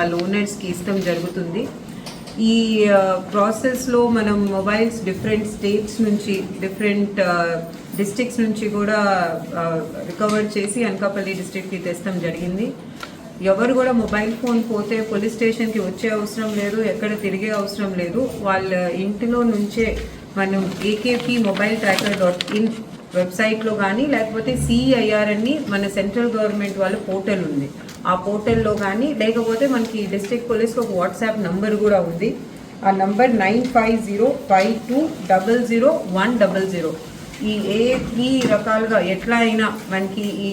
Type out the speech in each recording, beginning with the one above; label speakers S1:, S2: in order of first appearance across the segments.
S1: వాళ్ళ ఓనర్స్కి ఇష్టం జరుగుతుంది. ఈ ప్రాసెస్లో మనం మొబైల్స్ డిఫరెంట్ స్టేట్స్ నుంచి డిఫరెంట్ డిస్ట్రిక్ట్స్ నుంచి కూడా రికవర్ చేసి అనకాపల్లి డిస్ట్రిక్ట్కి తెస్తాం జరిగింది. ఎవరు కూడా మొబైల్ ఫోన్ పోతే పోలీస్ స్టేషన్కి వచ్చే అవసరం లేదు ఎక్కడ తిరిగే అవసరం లేదు. వాళ్ళ ఇంటిలో నుంచే మనం AKP mobile tracker dot in వెబ్సైట్లో కానీ లేకపోతే సిఐఆర్ అని మన సెంట్రల్ గవర్నమెంట్ వాళ్ళ పోర్టల్ ఉంది. ఆ పోర్టల్లో కానీ లేకపోతే మనకి డిస్ట్రిక్ట్ పోలీస్కి ఒక వాట్సాప్ నంబర్ కూడా ఉంది. ఆ number nine five zero five two double zero one double zero. ఈ ఏ ఈ రకాలుగా ఎట్లా అయినా మనకి ఈ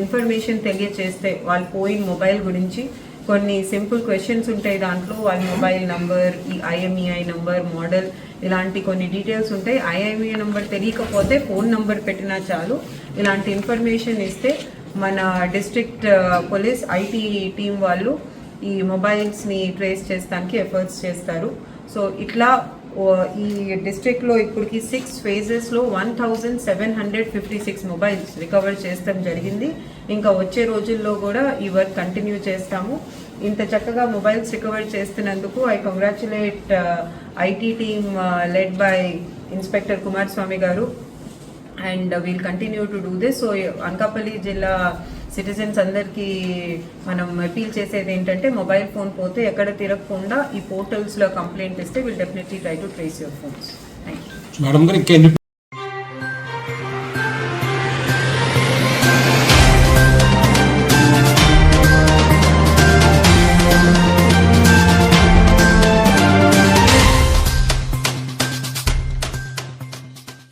S1: ఇన్ఫర్మేషన్ తెలియచేస్తే వాళ్ళు పోయిన మొబైల్ గురించి కొన్ని సింపుల్ క్వశ్చన్స్ ఉంటాయి దాంట్లో. వాళ్ళ మొబైల్ నంబర్ ఈ ఐఎంఈఐ నంబర్ మోడల్ ఇలాంటి కొన్ని డీటెయిల్స్ ఉంటాయి. ఐఎంఈఐ నెంబర్ తెలియకపోతే ఫోన్ నెంబర్ పెట్టినా చాలు. ఇలాంటి ఇన్ఫర్మేషన్ ఇస్తే మన డిస్ట్రిక్ట్ పోలీస్ ఐటీ టీం వాళ్ళు ఈ మొబైల్స్ని ట్రేస్ చేస్తానికి ఎఫర్ట్స్ చేస్తారు. సో ఇట్లా ఈ డిస్ట్రిక్ట్లో ఇప్పటికి six ఫేజెస్లో one thousand seven hundred fifty six mobiles recover చేస్తాం జరిగింది. ఇంకా వచ్చే రోజుల్లో కూడా ఈ వర్క్ కంటిన్యూ చేస్తాము. ఇంత చక్కగా మొబైల్స్ రికవర్ చేస్తున్నందుకు I congratulate IT team led by inspector Kumar Swamy garu. And we'll continue to do this so Anakapalli జిల్లా సిటిజన్స్ అందరికీ మనం అపీల్ చేసేది ఏంటంటే మొబైల్ ఫోన్ పోతే ఎక్కడ తిరగకుండా ఈ పోర్టల్స్లో కంప్లైంట్ ఇస్తే will definitely try to trace your phones. Thank you
S2: madam garu ఇంకా